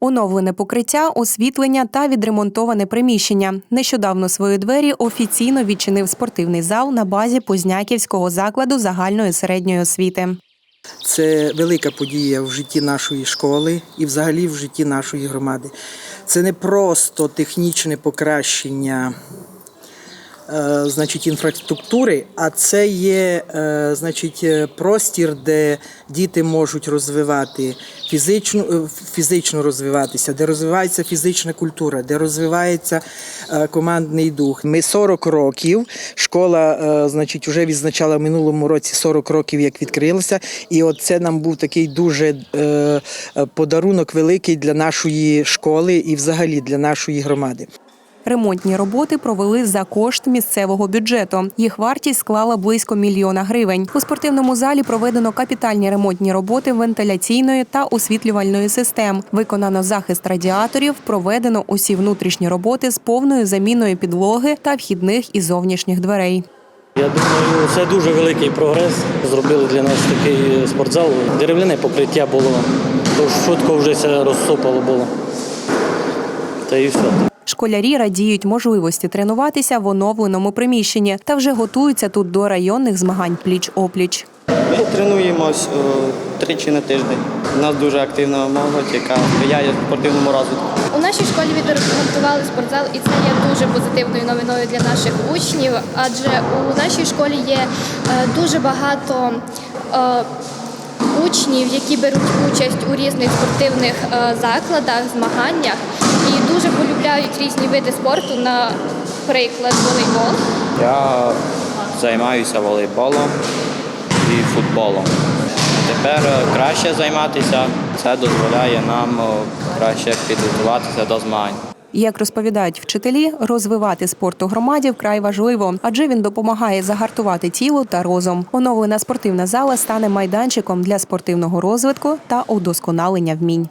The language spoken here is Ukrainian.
Оновлене покриття, освітлення та відремонтоване приміщення. Нещодавно свої двері офіційно відчинив спортивний зал на базі Позняківського закладу загальної середньої освіти. Це велика подія в житті нашої школи і взагалі в житті нашої громади. Це не просто технічне покращення значить, інфраструктури, а це є е, значить, е, простір, де діти можуть розвивати фізичну, е, фізично розвиватися, де розвивається фізична культура, де розвивається е, командний дух. Ми 40 років. Школа, е, значить, вже відзначала в минулому році 40 років, як відкрилася. І от це нам був такий дуже е, е, подарунок великий для нашої школи і взагалі для нашої громади. Ремонтні роботи провели за кошт місцевого бюджету. Їх вартість склала близько мільйона гривень. У спортивному залі проведено капітальні ремонтні роботи вентиляційної та освітлювальної систем. Виконано захист радіаторів, проведено усі внутрішні роботи з повною заміною підлоги та вхідних і зовнішніх дверей. Я думаю, це дуже великий прогрес. Зробили для нас такий спортзал. Дерев'яне покриття було, то швидко вже це розсопало було. Та і все. Школярі радіють можливості тренуватися в оновленому приміщенні та вже готуються тут до районних змагань пліч-опліч. Ми тренуємось тричі на тиждень. У нас дуже активна молодь, яка сприяє спортивному розвитку. У нашій школі відремонтували спортзал, і це є дуже позитивною новиною для наших учнів, адже у нашій школі є е, дуже багато е, учнів, які беруть участь у різних спортивних е, закладах, змаганнях і дуже полюбляють різні види спорту, наприклад, волейбол. Я займаюся волейболом і футболом. Тепер краще займатися. Це дозволяє нам краще підготуватися до змагань. Як розповідають вчителі, розвивати спорт у громаді вкрай важливо, адже він допомагає загартувати тіло та розум. Оновлена спортивна зала стане майданчиком для спортивного розвитку та удосконалення вмінь.